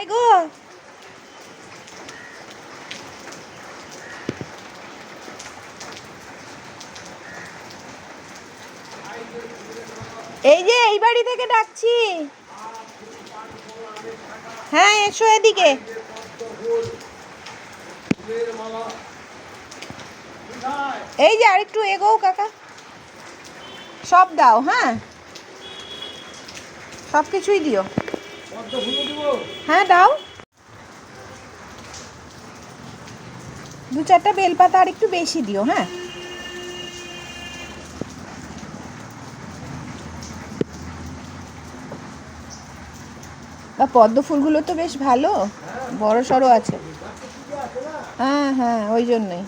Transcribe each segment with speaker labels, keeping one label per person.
Speaker 1: এই যে, এই বাড়ি থেকে ডাকছি। হ্যাঁ এসো এদিকে। এই যে, আরেকটু এগোও কাকা। সব দাও হ্যাঁ? সব কিছুই দিও। হ্যাঁ দাও। দু চারটা বেলপাতা আর একটু বেশি দিও হ্যাঁ। বা পদ্ম ফুলগুলো তো বেশ ভালো, বড় সড়ো আছে। হ্যাঁ হ্যাঁ ওই জন্যই।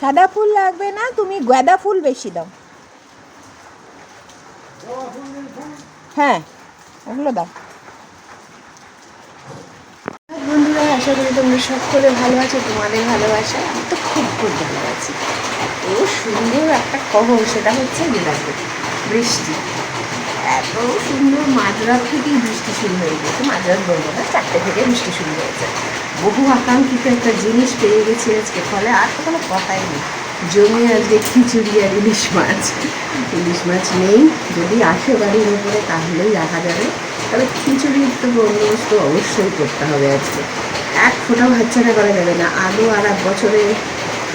Speaker 1: সাদা ফুল লাগবে না, তুমি গাঁদা ফুল বেশি দাও। হ্যাঁ ওগুলো দাও।
Speaker 2: বন্ধুরা, আশা করি তোমরা সকলে ভালো আছো, তোমাদের ভালোবাসা আমি তো খুব খুব ভালো আছি। এত সুন্দর একটা খবর সেটা হচ্ছে বৃষ্টি। এত সুন্দর মাঝরাত থেকেই বৃষ্টি শুরু হয়ে গেছে, মাঝরাত বলব না, চারটে থেকে বৃষ্টি শুরু হয়েছে। বহু আকাঙ্ক্ষিত একটা জিনিস পেয়ে গেছি আজকে, ফলে আর তো কোনো কথাই নেই। জমে আজকে খিচুড়ি আর ইলিশ মাছ। ইলিশ মাছ নেই, যদি আসে বাড়ির উপরে তাহলেই রাখা যাবে। তবে খিচুড়ির তো বন্দোবস্ত অবশ্যই করতে হবে আজকে। এক ফোঁটাও হাতছাড়া করা যাবে না। আদৌ আর এক বছরে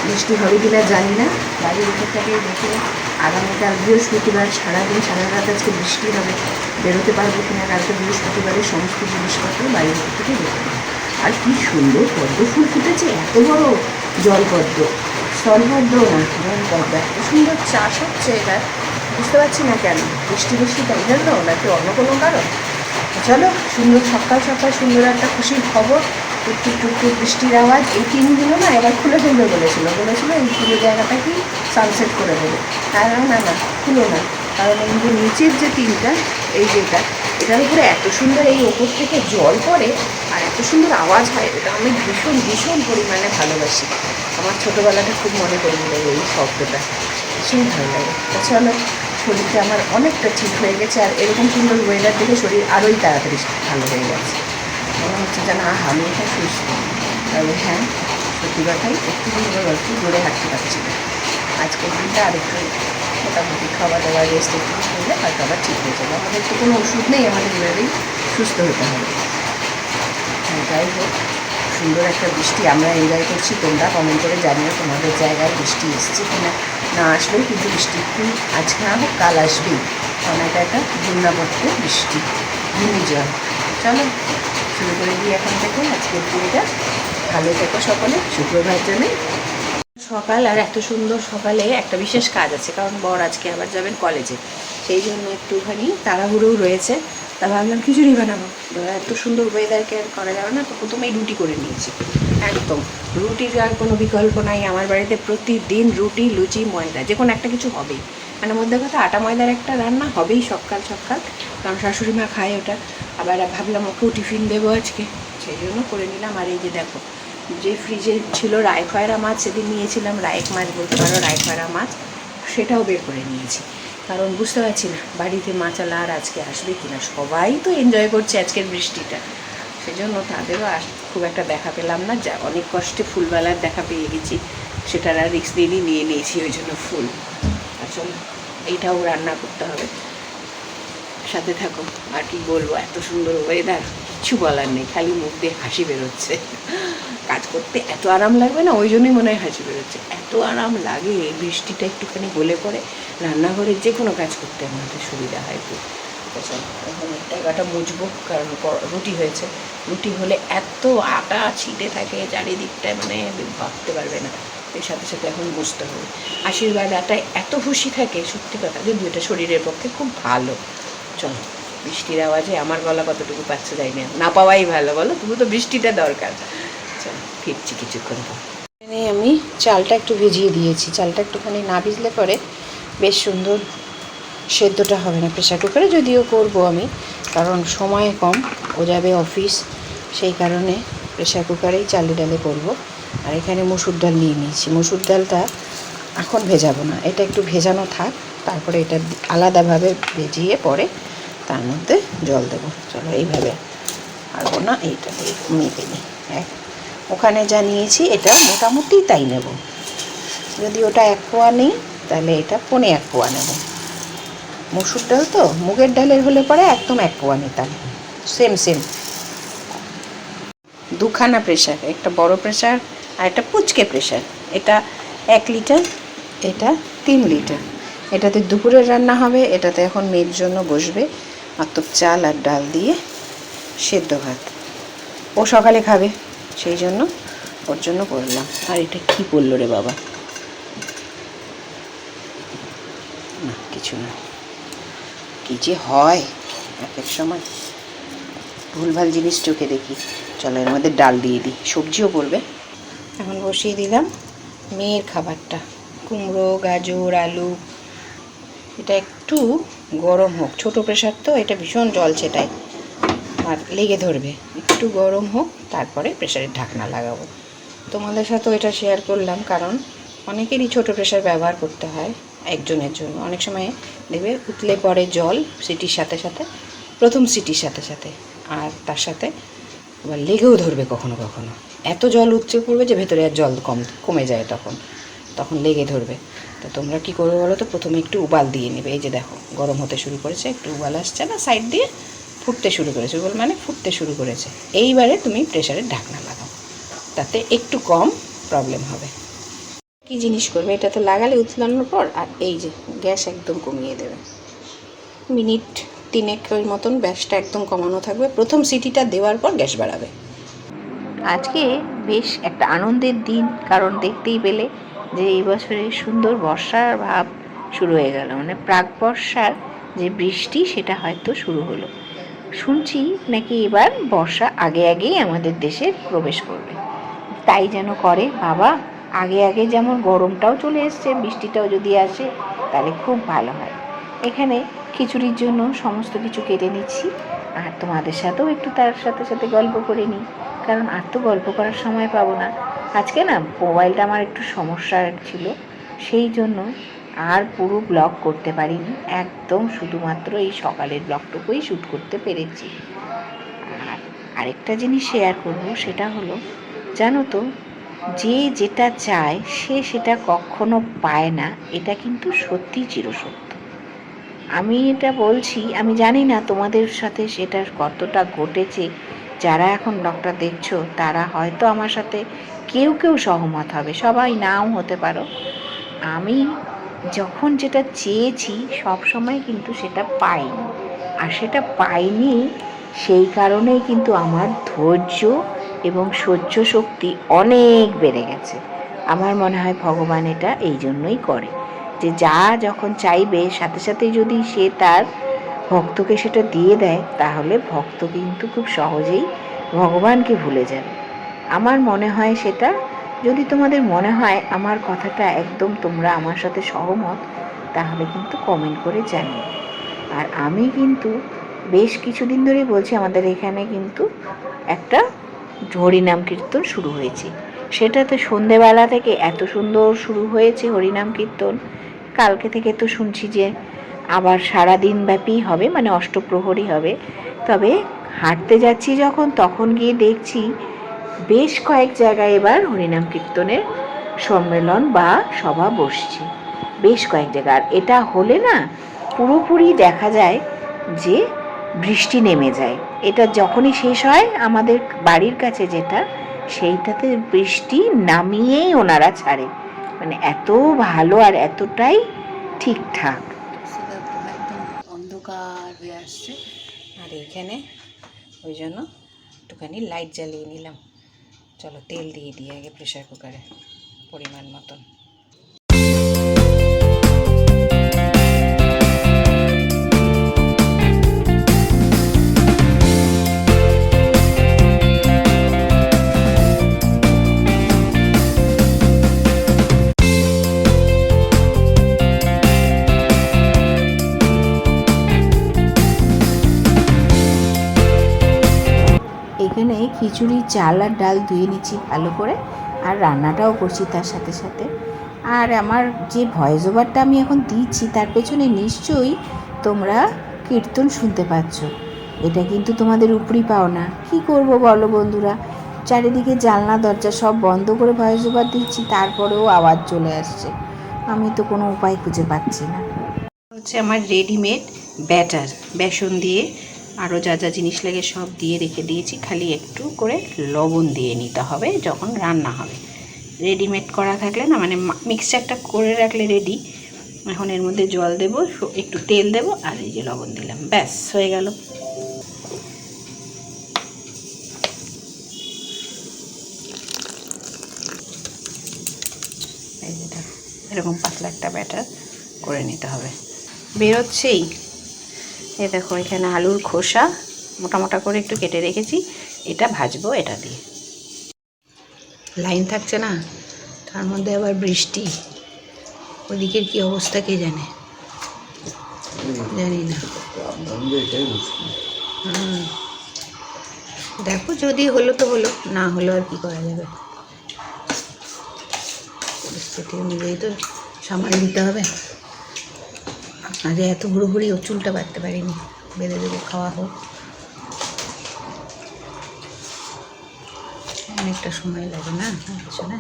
Speaker 2: বৃষ্টি হবে কিনা জানি না। বাড়ির উপর থেকে দেখে আগামীকাল বৃহস্পতিবার, সারাদিন, সারা রাত আজকে বৃষ্টি হবে। বেরোতে পারব কিনা কালকে বৃহস্পতিবারের সমস্ত জিনিসপত্র বাড়ির উপর থেকে দেখে নেব। আর কি সুন্দর পদ্ম ফুল ফুটেছে, এত বড় জলপদ্ম। স্থলপদ্ম না জলপদ্ম এত সুন্দর চাষ হচ্ছে এবার বুঝতে পারছি না কেন বৃষ্টি বৃষ্টি তাই জন্য নাকি অন্য কোনো কারণ চলো সুন্দর সকাল সকাল সুন্দর একটা খুশির খবর টুকটুক টুকটুক বৃষ্টির আওয়াজ এই টিনগুলো না এবার খুলে ফেলবে বলেছিল বলেছিল এই পুরো জায়গাটা কি সানসেট করে দেবে না না না খুলো না কারণ এই নিচের যে টিনটা এই যেটা এটার উপরে এত সুন্দর এই ওপর থেকে জল পড়ে আর এত সুন্দর আওয়াজ হয় এটা আমি ভীষণ ভীষণ পরিমাণে ভালোবাসি আমার ছোটোবেলাটা খুব মনে করিয়ে দেবে এই শব্দটা। ভীষণ ভালো লাগে। তা চলো শরীরটা আমার অনেকটা ঠিক হয়ে গেছে আর এরকম সুন্দর ওয়েদার দেখে শরীর আরোই তাড়াতাড়ি ভালো হয়ে গেছে। মনে হচ্ছে যেন আহ আমি এখন সুস্থ। তবে হ্যাঁ সত্যি কথাই একটু হলো একটু জোরে হাঁটতে পারছি না। আজকের দিনটা আর একটু মোটামুটি খাওয়া দাওয়া রেস্ট একটু করলে হয়তো আবার ঠিক হয়ে যাবে। আমাদের তো কোনো ওষুধ নেই আমাদের এভাবেই সুস্থ হতে হবে। হ্যাঁ, যাই হোক। সুন্দর একটা বৃষ্টি আমরা এনজয় করছি। তোমরা কমেন্ট করে জানিও তোমাদের জায়গায় বৃষ্টি এসছে কিনা। না আসলেও কিন্তু বৃষ্টি একটু আজকে না, হোক কাল আসবেই। কারণ এটা একটা ঘূর্ণাবর্ত বৃষ্টি, ঘূর্ণিঝড়। চলো, শুরু করে দিই এখন থেকে। আজকের দিনটা। ভালো থেকো সকলে শুক্রবার জানাই। সকাল আর এত সুন্দর সকালে একটা বিশেষ কাজ আছে, কারণ বর আজকে আবার যাবেন কলেজে। সেই জন্য একটুখানি তাড়াহুড়োও রয়েছে। তা ভাবলাম খিচুড়ি বানাবো। এত সুন্দর ওয়েদারকে আর করা যাবে না, তো প্রথমেই রুটি করে নিয়েছি। একদম। রুটির আর কোনো বিকল্প নাই, আমার বাড়িতে প্রতিদিন রুটি, লুচি, ময়দা, যে কোনো একটা কিছু হবেই। মানে মধ্যে কথা, আটা ময়দার একটা রান্না হবেই সকাল সকাল, কারণ শাশুড়ি মা খায় ওটা। আবার ভাবলাম ওকেও টিফিন দেবো আজকে, সেই জন্য করে নিলাম। আর এই যে দেখো, যে ফ্রিজে ছিল রায়খয়রা মাছ, সেদিন নিয়েছিলাম রায়ক মাছ বলতে পারো, রায়খয়রা মাছ, সেটাও বের করে নিয়েছি। কারণ বুঝতে পারছি না, বাড়িতে মাচালা আর আজকে আসবে কিনা। সবাই তো এনজয় করছে আজকের বৃষ্টিটা। সেজন্য তাদেরও আস, খুব একটা দেখা পেলাম না। যা, অনেক কষ্টে ফুলবেলার দেখা পেয়ে গেছি। সেটার আর রিক্স দিনই নিয়ে নিয়েছি ওই জন্য ফুল। আসলে এইটাও রান্না করতে হবে। সাথে থাকো, আর কি বলব, এত সুন্দর ওয়েদার কিছু বলার নেই, খালি মুখ দিয়ে হাসি বেরোচ্ছে। কাজ করতে এত আরাম লাগবে না? ওই জন্যই মনে হয় হাসি বেরোচ্ছে। এত আরাম লাগে বৃষ্টিটা একটুখানি গলে পড়ে রান্নাঘরে যে কোনো কাজ করতে আমাদের সুবিধা হয় তো চলো, এখন মুছবো কারণ রুটি হয়েছে। রুটি হলে এত আটা ছিটে থাকে চারিদিকটায় মানে ভাবতে পারবে না। এর সাথে সাথে এখন বুঝতে হবে। আশীর্বাদ আটায় এত খুশি থাকে সত্যি কথা যদি এটা শরীরের পক্ষে খুব ভালো। চলো বৃষ্টির আওয়াজে আমার গলা কতটুকু পাচ্ছে যাই না। না পাওয়াই ভালো বলো? তবু তো বৃষ্টিটা দরকার। ফিরছি কিছুক্ষণ পর। এখানে আমি চালটা একটু ভিজিয়ে দিয়েছি। চালটা একটুখানি না ভিজলে পরে বেশ সুন্দর সেদ্ধটা হবে না প্রেশার কুকারে, যদিও করব আমি, কারণ সময় কম, ও যাবে অফিস, সেই কারণে প্রেশার কুকারেই চালে ডালে করব। আর এখানে মসুর ডাল নিয়ে নিয়েছি। মসুর ডালটা এখন ভেজাবো না, এটা একটু ভেজানো থাক,
Speaker 1: তারপরে এটা আলাদাভাবে ভেজিয়ে পরে তার মধ্যে জল দেবো। চলো এইভাবে পারব না এইটা দিয়ে মেপে নিই। এক ওখানে যা নিয়েছি এটা মোটামুটি তাই নেব। যদি ওটা এক পোয়া নেই, তাহলে এটা পনে এক পোয়া নেব। মসুর ডাল তো, মুগের ডালের হলে পরে একদম এক পোয়া নিতাম। সেম সেম দুখানা প্রেশার একটা বড় প্রেশার আর একটা পুচকে প্রেশার এটা এক লিটার এটা তিন লিটার এটাতে দুপুরের রান্না হবে, এটাতে এখন মেয়ের জন্য বসবে। মাত্র চাল আর ডাল দিয়ে সেদ্ধ ভাত। ও সকালে খাবে। সেই জন্য ওর জন্য করলাম আর এটা কি পড়ল রে বাবা? না, কিছু না। কি যে হয়, এক এক সময়। ভুলভাল জিনিস চোখে দেখি। চলো, এর মধ্যে ডাল দিয়ে দিই। সবজিও পড়বে এখন বসিয়ে দিলাম মেয়ের খাবারটা। কুমড়ো, গাজর, আলু। এটা একটু গরম হোক। ছোট প্রেশার তো, এটা ভীষণ জল ছেটায়। আর লেগে ধরবে। একটু গরম হোক, তারপরে প্রেশারের ঢাকনা লাগাবো। তোমাদের সাথেও এটা শেয়ার করলাম, কারণ অনেকেরই ছোট প্রেশার ব্যবহার করতে হয় একজনের জন্য। অনেক সময় দেখবে উতলে পড়ে জল সিটির সাথে সাথে, প্রথম সিটির সাথে সাথে, আর তার সাথে আবার লেগেও ধরবে কখনো কখনো। এত জল উচ্চে পড়বে যে ভেতরে আর জল কম, কমে যায় তখন তখন লেগে ধরবে। তো তোমরা কি করবে বলো তো? প্রথমে একটু উবাল দিয়ে নেবে। এই যে দেখো, গরম হতে শুরু করেছে, একটু উবাল আসছে না সাইড দিয়ে? ফুটতে শুরু করেছে উবাল মানে ফুটতে শুরু করেছে। এইবারে তুমি প্রেশারের ঢাকনা লাগাও, তাতে একটু কম প্রবলেম হবে। কি জিনিস করবে? এটা তো লাগালে উতলানোর পর, আর এই যে গ্যাস একদম কমিয়ে দেবে। মিনিট তিনেক ওই মতন গ্যাসটা একদম কমানো থাকবে। প্রথম সিটিটা দেওয়ার পর গ্যাস বাড়াবে। আজকে বেশ একটা আনন্দের দিন, কারণ দেখতেই পেলে যে এই বছরে সুন্দর বর্ষার ভাব শুরু হয়ে গেল। মানে প্রাক বর্ষার যে বৃষ্টি, সেটা হয়তো শুরু হলো। শুনছি নাকি এবার বর্ষা আগে আগেই আমাদের দেশে প্রবেশ করবে। তাই যেন করে, বাবা। আগে আগে যেমন গরমটাও চলে এসছে, বৃষ্টিটাও যদি আসে, তাহলে খুব ভালো হয়। এখানে খিচুড়ির জন্য সমস্ত কিছু কেটে নিচ্ছি। আর তোমাদের সাথেও একটু তার সাথে সাথে গল্প করে নিই। কারণ আর তো গল্প করার সময় পাবো না। আজকে না মোবাইলটা আমার একটু সমস্যা ছিল। সেই জন্য আর পুরো ব্লগ করতে পারিনি। একদম শুধুমাত্র এই সকালের ব্লগটুকুই শ্যুট করতে পেরেছি। আর আরেকটা জিনিস শেয়ার করব, সেটা হলো, জানো তো, যে যেটা চায়, সে সেটা কখনো পায় না। এটা কিন্তু সত্যি চিরসত্য। আমি এটা বলছি, আমি জানি না তোমাদের সাথে সেটা কতটা ঘটেছে। যারা এখন ব্লগটা দেখছ, তারা হয়তো আমার সাথে কেউ কেউ সহমত হবে। সবাই নাও হতে পারো। আমি যখন যেটা চেয়েছি, সব সময় কিন্তু সেটা পাইনি। আর সেটা পাইনি সেই কারণেই কিন্তু আমার ধৈর্য এবং সহ্য শক্তি অনেক বেড়ে গেছে। আমার মনে হয় ভগবান এটা এই জন্যই করে যে যা যখন চাইবে, সাথে সাথে যদি সে তার ভক্তকে সেটা দিয়ে দেয়, তাহলে ভক্ত কিন্তু খুব সহজেই ভগবানকে ভুলে যাবে। আমার মনে হয় সেটা যদি তোমাদের মনে হয় আমার কথাটা একদম তোমরা আমার সাথে সহমত, তাহলে কিন্তু কমেন্ট করে জানিও। আর আমি কিন্তু বেশ কিছুদিন ধরেই বলছি, আমাদের এখানে কিন্তু একটা হরিনাম কীর্তন শুরু হয়েছে। সেটা তো সন্ধেবেলা থেকে এত সুন্দর শুরু হয়েছে হরিনাম কীর্তন। কালকে থেকে তো শুনছি যে আবার সারা দিন ব্যাপী হবে মানে অষ্টপ্রহরী হবে। তবে হাঁটতে যাচ্ছি যখন, তখন গিয়ে দেখছি বেশ কয়েক জায়গায় এবার হরিনাম কীর্তনের সম্মেলন বা সভা বসছে। বেশ কয়েক জায়গা। আর এটা হলে না, পুরোপুরি দেখা যায় যে বৃষ্টি নেমে যায়। এটা যখনই শেষ হয়, আমাদের বাড়ির কাছে যেটা, সেইটাতে বৃষ্টি নামিয়েই ওনারা ছাড়ে। মানে এত ভালো আর এতটাই ঠিকঠাক।
Speaker 2: অন্ধকার হয়ে আসছে।
Speaker 1: আর এইখানে ওই জন্য একটুখানি লাইট জ্বালিয়ে নিলাম। চলো তেল দিয়ে দিই আগে প্রেশার কুকারে পরিমাণ মতন। এখানে খিচুড়ি, চাল আর ডাল ধুয়ে নিচ্ছি ভালো করে। আর রান্নাটাও করছি তার সাথে সাথে। আর আমার যে ভয়েস ওভারটা আমি এখন দিচ্ছি, তার পেছনে নিশ্চয়ই তোমরা কীর্তন শুনতে পাচ্ছ। এটা কিন্তু তোমাদের উপরি পাও না কি করব বলো বন্ধুরা? চারিদিকে জানলা, দরজা সব বন্ধ করে ভয়েস ওভার দিচ্ছি, তারপরেও আওয়াজ চলে আসছে। আমি তো কোনো উপায় খুঁজে পাচ্ছি না।
Speaker 2: হচ্ছে আমার রেডিমেড ব্যাটার, বেসন দিয়ে আরও যা যা জিনিস লাগে সব দিয়ে রেখে দিয়েছি। খালি একটু করে লবণ দিয়ে নিতে হবে যখন রান্না হবে। রেডিমেড করা থাকলে না মানে মিক্সচারটা করে রাখলে রেডি এখন এর মধ্যে জল দেব একটু তেল দেব আর এই যে লবণ দিলাম। ব্যাস, হয়ে গেল। এরকম পাতলা একটা ব্যাটার করে নিতে হবে। বেরোচ্ছেই। এ দেখো, এখানে আলুর খোসা মোটা মোটা করে একটু কেটে রেখেছি। এটা ভাজবো, এটা দিয়ে। লাইন থাকছে না? তার মধ্যে আবার বৃষ্টি। ওদিকের কি অবস্থা কে জানে? জানি না। দেখো, যদি হলো তো হলো, না হলো আর কি করা যাবে? পরিস্থিতি অনুযায়ী তো সামাল দিতে হবে। আজ এত ঘুরোঘুরি ও চুলটা বাঁধতে পারিনি। বেঁধে দেবো খাওয়া হোক। অনেকটা সময় লাগে না? পিছনে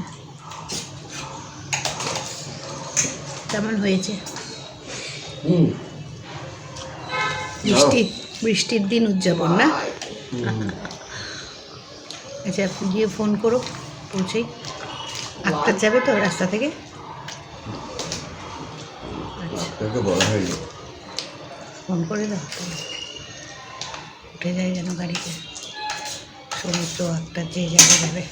Speaker 2: কেমন হয়েছে? বৃষ্টি বৃষ্টির দিন উদযাপন না? আচ্ছা গিয়ে ফোন করো পৌঁছেই। আটটা যাবে তো রাস্তা থেকে?
Speaker 3: আপনাকে বলা হয়নি।
Speaker 2: ফোন করে দাও উঠে যায় যেন গাড়িতে। সমুদ্র একটা যে যাবে যাবে।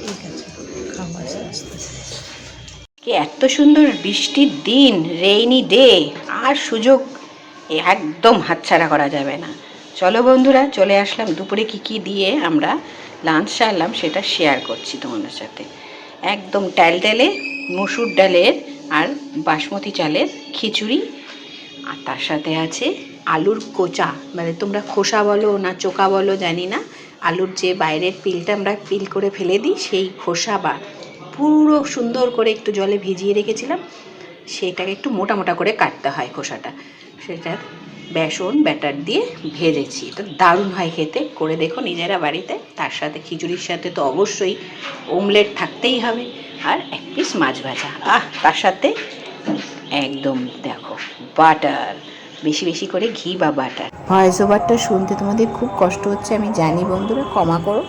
Speaker 2: ঠিক আছে খাওয়া আস্তে আস্তে। কি এত সুন্দর বৃষ্টির দিন রেইনি ডে আর সুযোগ একদম হাতছাড়া করা যাবে না। চলো বন্ধুরা চলে আসলাম দুপুরে কি কি দিয়ে আমরা লাঞ্চ সারলাম সেটা শেয়ার করছি তোমাদের সাথে। একদম ডাল ডালে মসুর ডালের আর বাসমতি চালের খিচুড়ি। আর তার সাথে আছে আলুর কোচা। মানে তোমরা খোসা বলো না চোকা বলো, জানি না। আলুর যে বাইরের পিলটা আমরা পিল করে ফেলে দিই, সেই খোসা বা পুরো সুন্দর করে একটু জলে ভিজিয়ে রেখেছিলাম। সেটাকে একটু মোটা মোটা করে কাটতে হয় খোসাটা। সেটা বেসন, ব্যাটার দিয়ে ভেজেছি। এটা দারুণ হয় খেতে। করে দেখো নিজেরা বাড়িতে। তার সাথে খিচুড়ির সাথে তো অবশ্যই ওমলেট থাকতেই হবে। আর এক পিস মাছ ভাজা। আহ, তার সাথে একদম দেখো বাটার বেশি বেশি করে ঘি বা বাটার
Speaker 1: ভয়েস ওভারটা শুনতে তোমাদের খুব কষ্ট হচ্ছে, আমি জানি বন্ধুরা, ক্ষমা করো।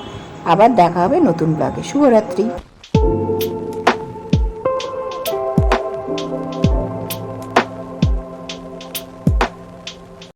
Speaker 1: আবার দেখা হবে নতুন ব্লগে শুভরাত্রি।